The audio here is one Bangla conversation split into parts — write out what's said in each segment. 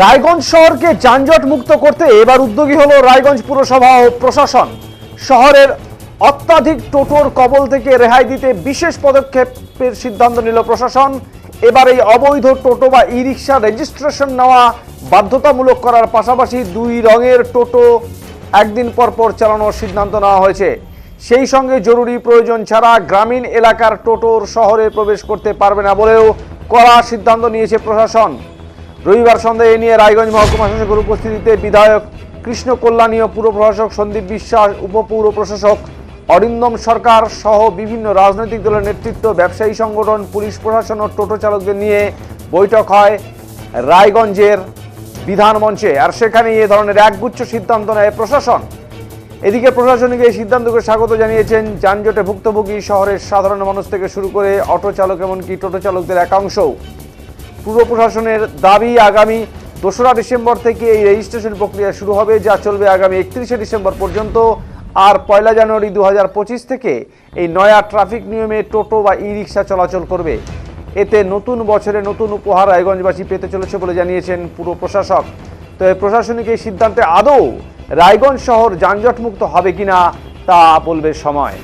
রায়গঞ্জ শহরকে যানজট মুক্ত করতে এবার উদ্যোগী হলো রায়গঞ্জ পুরসভা ও প্রশাসন। শহরের অত্যাধিক টোটোর কবল থেকে রেহাই দিতে বিশেষ পদক্ষেপের সিদ্ধান্ত নিল প্রশাসন। এবার এই অবৈধ টোটো বা ই রিক্সা রেজিস্ট্রেশন নেওয়া বাধ্যতামূলক করার পাশাপাশি দুই রঙের টোটো একদিন পর পর চালানোর সিদ্ধান্ত নেওয়া হয়েছে। সেই সঙ্গে জরুরি প্রয়োজন ছাড়া গ্রামীণ এলাকার টোটোর শহরে প্রবেশ করতে পারবে না বলেও কড়া সিদ্ধান্ত নিয়েছে প্রশাসন। রবিবার সন্ধ্যায় এ নিয়ে রায়গঞ্জ মহকুমা শাসকের উপস্থিতিতে বিধায়ক কৃষ্ণ কল্যাণীয় পুর প্রশাসক সন্দীপ বিশ্বাস উপপৌর প্রশাসক অরিন্দম সরকার সহ বিভিন্ন রাজনৈতিক দলের নেতৃত্ব, ব্যবসায়ী সংগঠন, পুলিশ প্রশাসন ও টোটো চালকদের নিয়ে বৈঠক হয় রায়গঞ্জের বিধান মঞ্চে। আর সেখানে এ ধরনের একগুচ্ছ সিদ্ধান্ত নেয় প্রশাসন। এদিকে প্রশাসনিক এই সিদ্ধান্তকে স্বাগত জানিয়েছেন যানজটে ভুক্তভোগী শহরের সাধারণ মানুষ থেকে শুরু করে অটো চালক, এমনকি টোটো চালকদের একাংশও। পুর প্রশাসনের দাবি, আগামী দোসরা ডিসেম্বর থেকে এই রেজিস্ট্রেশন প্রক্রিয়া শুরু হবে, যা চলবে আগামী একত্রিশে ডিসেম্বর পর্যন্ত। আর পয়লা জানুয়ারি দু হাজার পঁচিশ থেকে এই নয়া ট্রাফিক নিয়মে টোটো বা ই রিক্সা চলাচল করবে। এতে নতুন বছরে নতুন উপহার রায়গঞ্জবাসী পেতে চলেছে বলে জানিয়েছেন পুর প্রশাসক। তো এই প্রশাসনিক এই সিদ্ধান্তে আদৌ রায়গঞ্জ শহর যানজটমুক্ত হবে কিনা তা বলবে সময়।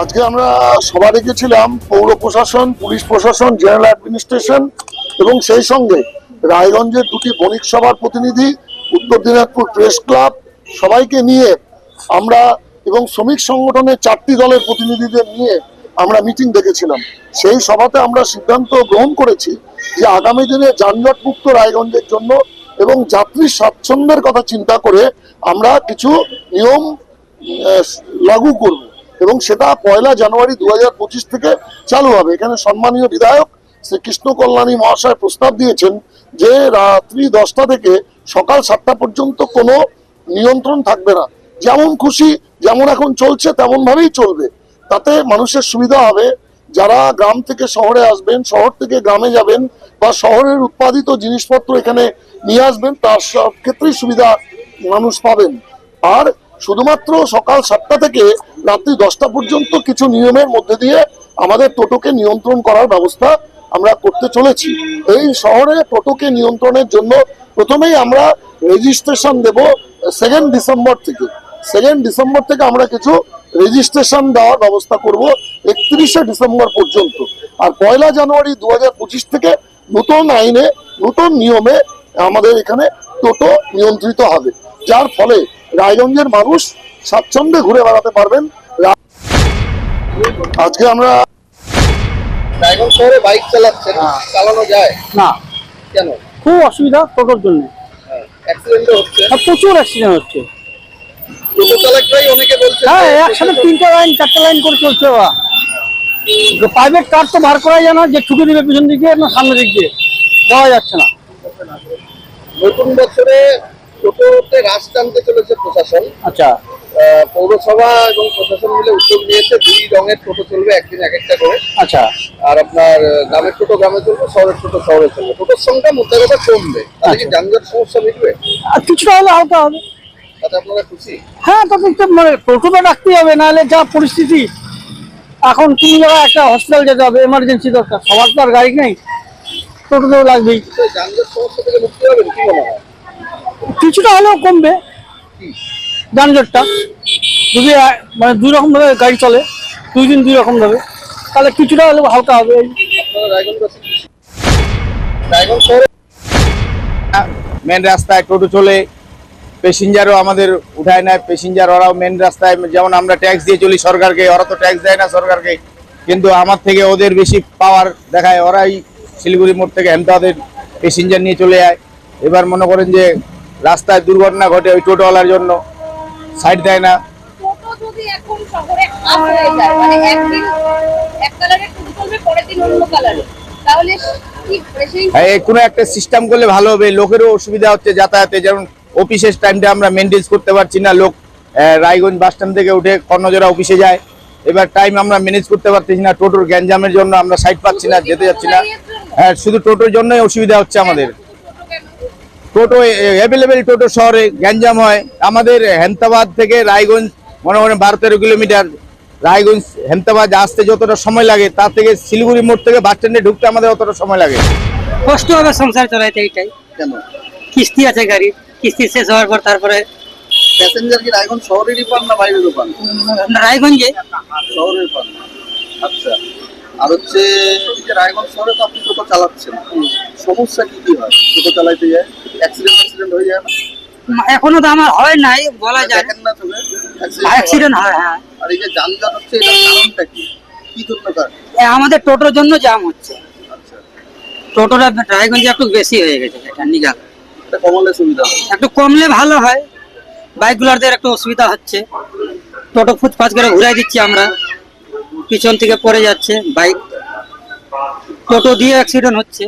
আজকে আমরা সভা রেখেছিলাম পৌর প্রশাসন, পুলিশ প্রশাসন, জেনারেল অ্যাডমিনিস্ট্রেশন এবং সেই সঙ্গে রায়গঞ্জের দুটি বণিক সভার প্রতিনিধি, উত্তর দিনাজপুর প্রেস ক্লাব, সবাইকে নিয়ে আমরা এবং শ্রমিক সংগঠনের চারটি দলের প্রতিনিধিদের নিয়ে আমরা মিটিং ডেকেছিলাম। সেই সভাতে আমরা সিদ্ধান্ত গ্রহণ করেছি যে আগামী দিনে যানজট মুক্ত রায়গঞ্জের জন্য এবং যাত্রীর স্বাচ্ছন্দ্যের কথা চিন্তা করে আমরা কিছু নিয়ম লাগু করব। এবং সেটা পয়লা জানুয়ারি দু হাজার পঁচিশ থেকে চালু হবে। এখানে সম্মানীয় বিধায়ক শ্রী কৃষ্ণ কল্যাণী মহাশয় প্রস্তাব দিয়েছেন যে, রাত্রি দশটা থেকে সকাল সাতটা পর্যন্ত কোনো নিয়ন্ত্রণ থাকবে না। যেমন খুশি, যেমন এখন চলছে তেমন ভাবেই চলবে। তাতে মানুষের সুবিধা হবে। যারা গ্রাম থেকে শহরে আসবেন, শহর থেকে গ্রামে যাবেন বা শহরের উৎপাদিত জিনিসপত্র এখানে নিয়ে আসবেন, তার সব ক্ষেত্রেই সুবিধা মানুষ পাবেন। আর শুধুমাত্র সকাল সাতটা থেকে রাত্রি দশটা পর্যন্ত কিছু নিয়মের মধ্যে দিয়ে আমাদের টোটোকে নিয়ন্ত্রণ করার ব্যবস্থা আমরা করতে চলেছি। এই শহরে টোটোকে নিয়ন্ত্রণের জন্য প্রথমেই আমরা রেজিস্ট্রেশন দেব সেকেন্ড ডিসেম্বর থেকে। সেকেন্ড ডিসেম্বর থেকে আমরা কিছু রেজিস্ট্রেশন দেওয়ার ব্যবস্থা করব একত্রিশে ডিসেম্বর পর্যন্ত। আর পয়লা জানুয়ারি দু পঁচিশ থেকে নতুন আইনে, নতুন নিয়মে আমাদের এখানে টোটো নিয়ন্ত্রিত হবে। যার ফলে রায়গঞ্জের মানুষ স্বাচ্ছন্দ্যে ঘুরে বেড়াতে পারবেন। আজকে আমরা রায়গঞ্জ শহরে বাইক চালাচ্ছেন চালানো যায়? না। কেন? খুব অসুবিধা টোটোর জন্য। হচ্ছে। প্রচুর অ্যাক্সিডেন্ট হচ্ছে। হ্যাঁ একসাথে তিনটা লাইন চারটা লাইন করে চলছে ওরা প্রাইভেট কার তো বার করাই যায় না যে ছুটে দিবে পিছন দিকে না সামনের দিক দিয়ে। দেওয়া যাচ্ছে না। নতুন বছরে টোটোতে রাশ টানতে চলেছে প্রশাসন। আচ্ছা। পৌরসভা এবং প্রশাসন মিলে উদ্যোগ নিয়েছে দুই রঙের টোটো চলবে একদিন এক একটা করে। আচ্ছা। আর আপনার গ্রামের টোটো গ্রামে চলবে শহরের টোটো শহরে চলবে। টোটোর সংখ্যা মধ্যে কথা কমবে। তাহলে কি আচ্ছা। যানজট সমস্যা মিটবে? আর কিছুটা হলে হালকা হবে। তাতে আপনারা খুশি? হ্যাঁ তখন তো মানে টোটো তো রাখতেই হবে নাহলে যা পরিস্থিতি এখন জায়গায় একটা হসপিটাল যেতে হবে এমার্জেন্সি দরকার। সবার তো আর গাড়ি নেই টোটো তো লাগবেই যানজট সমস্যা থেকে মুক্তি হবেন কি মনে হয়? কিছুটা হলেও কমবে। যানজটটা। যদি মানে দুই রকম ভাবে গাড়ি চলে দুই দিন দুই রকম ভাবে তাহলে কিছুটা হলেও হালকা হবে। মেন রাস্তায় টোটো চলে প্যাসেঞ্জারও আমাদের উঠায় নেয় প্যাসেঞ্জার ওরাও মেন রাস্তায় যেমন আমরা ট্যাক্স দিয়ে চলি সরকারকে ওরা তো ট্যাক্স দেয় না সরকারকে কিন্তু আমার থেকে ওদের বেশি পাওয়ার দেখায় ওরাই শিলিগুড়ি মোড় থেকে হেমতাদের প্যাসেঞ্জার নিয়ে চলে যায়। এবার মনে করেন যে রাস্তায় দুর্ঘটনা ঘটে ওই টোটোওয়ালার জন্য। সাইড দেয় না। মানে হ্যাঁ, কোনো একটা সিস্টেম করলে ভালো হবে। লোকেরও অসুবিধা হচ্ছে যাতায়াতে। যেমন অফিসের টাইমটা আমরা মেনটেন করতে পারছি না। লোক রায়গঞ্জ বাস স্ট্যান্ড থেকে উঠে কর্ণজোড়া অফিসে যায়। এবার টাইম আমরা ম্যানেজ করতে পারতেছি না। টোটোর গ্যাঞ্জামের জন্য আমরা সাইড পাচ্ছি না যেতে যাচ্ছি না। হ্যাঁ শুধু টোটোর জন্যই অসুবিধা হচ্ছে আমাদের। টোটো অ্যাভেলেবেল টোটো শহরে গ্যাঞ্জাম হয়। আমাদের হেমতাবাদ থেকে রায়গঞ্জ মনে মনে বারো তেরো কিলোমিটার রায়গঞ্জ হেমতাবাদ আসতে যতটা সময় লাগে তার থেকে শিলিগুড়ি মোড় থেকে বাস স্ট্যান্ডে ঢুকতে আমাদের অতটা সময় লাগে। কষ্ট হবে সংসার চালাইতে এইটাই কেন? কিস্তি আছে গাড়ি কিস্তি শেষ হওয়ার পর তারপরে প্যাসেঞ্জার কি রায়গঞ্জ শহরেরই পান না বাইরেরও পান? রায়গঞ্জে। শহরের পান আচ্ছা। আর হচ্ছে যে রায়গঞ্জ শহরে তো আপনি টোটো চালাচ্ছেন সমস্যা কি কি হয়? টোটো চালাইতে যায় অ্যাক্সিডেন্ট অ্যাক্সিডেন্ট হয়ে যায় না? এখনও তো আমার হয় নাই বলা যায়। না চোখে অ্যাক্সিডেন্ট হয় হ্যাঁ। আর এই যে যানজট হচ্ছে এটার কারণটা কি? কি জন্য কারণ আমাদের টোটোর জন্য জাম হচ্ছে। আচ্ছা। টোটোটা রায়গঞ্জে একটু বেশি হয়ে গেছে এটা কমলে সুবিধা হয়। একটু কমলে ভালো হয়। বাইকগুলোদের একটু অসুবিধা হচ্ছে। টোটো ফুটপাথ করে ঘুরাই দিচ্ছি আমরা। পিছন থেকে পড়ে যাচ্ছে, বাইক, টোটো দিয়ে অ্যাক্সিডেন্ট হচ্ছে।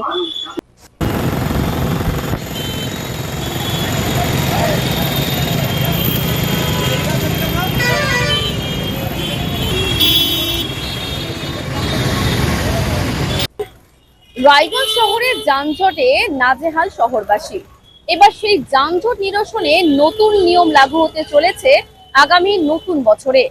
রায়গঞ্জ শহরের যানজটে নাজেহাল শহরবাসী। এবার সেই যানজট নিরসনে নতুন নিয়ম লাগু হতে চলেছে আগামী নতুন বছরে।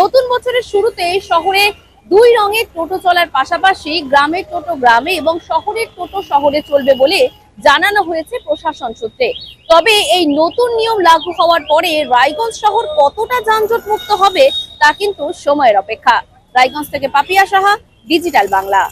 নতুন বছরের শুরুতে শহরে দুই রঙের টোটো চলার পাশাপাশি গ্রামের টোটো গ্রামে এবং শহরের টোটো শহরে চলবে বলে জানানো হয়েছে প্রশাসন সূত্রে। তবে এই নতুন নিয়ম লাগু হওয়ার পরে রায়গঞ্জ শহর কতটা যানজট মুক্ত হবে তা কিন্তু সময়ের অপেক্ষা। রায়গঞ্জ থেকে পাপিয়া সাহা, ডিজিটাল বাংলা।